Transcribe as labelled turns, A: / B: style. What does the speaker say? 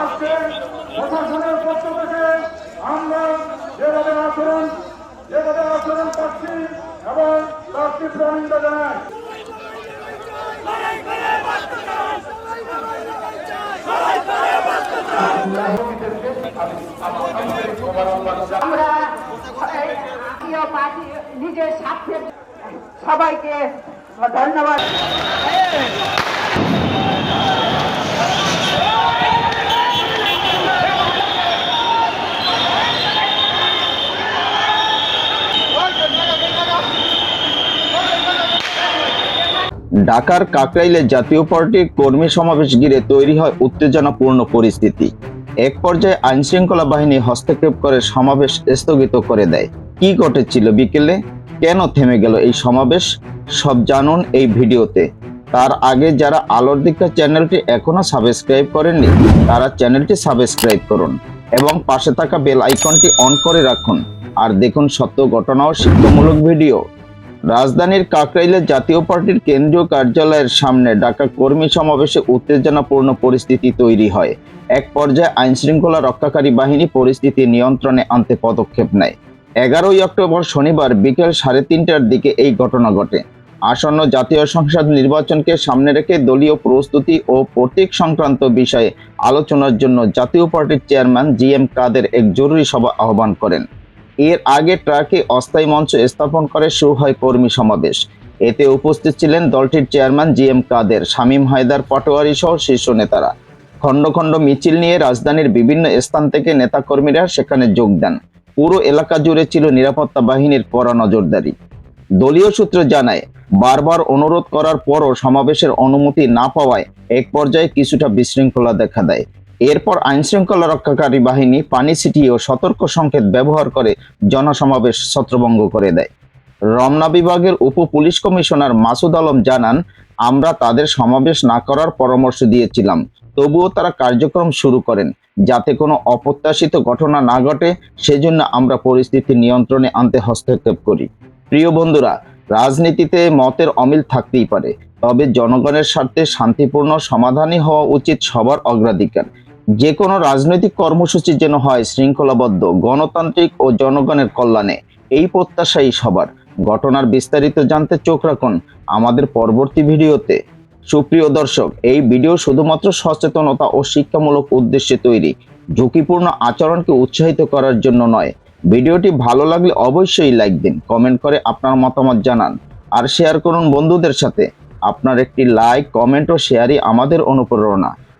A: আজকে প্রশাসনের পক্ষ থেকে আমরা যেভাবে আচরণ যেভাবে আচরণ এবং তার তীব্র নিন্দা জানাই।
B: নিজের স্বার্থে সবাইকে ধন্যবাদ।
C: ঢাকার কাকরাইলে জাতীয় পার্টির কর্মী সমাবেশ ঘিরে তৈরি হয় উত্তেজনাপূর্ণ পরিস্থিতি। এক পর্যায়ে আইনশৃঙ্খলা বাহিনী হস্তক্ষেপ করে সমাবেশ স্থগিত করে দেয়। কি ঘটেছিল বিকেলে? কেন থেমে গেল এই সমাবেশ? সব জানুন এই ভিডিওতে। তার আগে যারা আলোর দীক্ষা চ্যানেলটি এখনও সাবস্ক্রাইব করেননি, তারা চ্যানেলটি সাবস্ক্রাইব করুন এবং পাশে থাকা বেল আইকনটি অন করে রাখুন। আর দেখুন সত্য ঘটনা ও শিক্ষামূলক ভিডিও। রাজধানীর কাকরাইলে জাতীয় পার্টির কেন্দ্রীয় কার্যালয়ের সামনে ডাকা কর্মী সমাবেশে উত্তেজনাপূর্ণ পরিস্থিতি তৈরি হয়। এক পর্যায়ে আইনশৃঙ্খলা রক্ষাকারী বাহিনী পরিস্থিতি নিয়ন্ত্রণে আনতে পদক্ষেপ নেয়। এগারোই অক্টোবর শনিবার বিকেল সাড়ে তিনটার দিকে এই ঘটনা ঘটে। আসন্ন জাতীয় সংসদ নির্বাচনকে সামনে রেখে দলীয় প্রস্তুতি ও প্রতীক সংক্রান্ত বিষয়ে আলোচনার জন্য জাতীয় পার্টির চেয়ারম্যান জি এম কাদের এক জরুরি সভা আহ্বান করেন। এর আগে ট্রাকে অস্থায়ী মঞ্চ স্থাপন করে শুরু হয় কর্মী সমাবেশ। এতে উপস্থিত ছিলেন দলটির chairman G M Quader, Shamim Haider Patwari সহ শীর্ষ নেতারা। খণ্ড খণ্ড মিছিল নিয়ে রাজধানীর বিভিন্ন স্থান থেকে নেতাকর্মীরা সেখানে যোগ দেন। পুরো এলাকা জুড়ে ছিল নিরাপত্তা বাহিনীর কড়া নজরদারি। দলীয় সূত্র জানায়, বারবার অনুরোধ করার পরও সমাবেশের অনুমতি না পাওয়ায় এক পর্যায়ে কিছুটা বিশৃঙ্খলা দেখা দেয়। এরপর আইনশৃঙ্খলা রক্ষাকারী বাহিনী পানি ছিটিয়ে ও সতর্ক সংকেত ব্যবহার করে জনসমাবেশ ছত্রভঙ্গ করে দেয়। রমনা বিভাগের উপ পুলিশ কমিশনার মাসুদ আলম জানান, আমরা তাদের সমাবেশ না করার পরামর্শ দিয়েছিলাম। তবুও তারা কার্যক্রম শুরু করেন। যাতে কোনো অপ্রত্যাশিত ঘটনা না ঘটে, সেজন্য আমরা পরিস্থিতি নিয়ন্ত্রণে আনতে হস্তক্ষেপ করি। প্রিয় বন্ধুরা, রাজনীতিতে মতের অমিল থাকতেই পারে। তবে জনগণের স্বার্থে শান্তিপূর্ণ সমাধানই হওয়া উচিত সবার অগ্রাধিকার। যে কোনো রাজনৈতিক কর্মসূচি যেন হয় শৃঙ্খলাবদ্ধ, গণতান্ত্রিক ও জনগণের কল্যাণে, এই প্রত্যাশাই সবার। ঘটনার বিস্তারিত জানতে চোখ রাখুন আমাদের পরবর্তী ভিডিওতে। সুপ্রিয় দর্শক, এই ভিডিও শুধুমাত্র সচেতনতা ও শিক্ষামূলক উদ্দেশ্যে তৈরি, ঝুঁকিপূর্ণ আচরণকে উৎসাহিত করার জন্য নয়। ভিডিওটি ভালো লাগলে অবশ্যই লাইক দিন, কমেন্ট করে আপনার মতামত জানান আর শেয়ার করুন বন্ধুদের সাথে। আপনার একটি লাইক, কমেন্ট ও শেয়ারই আমাদের অনুপ্রেরণা।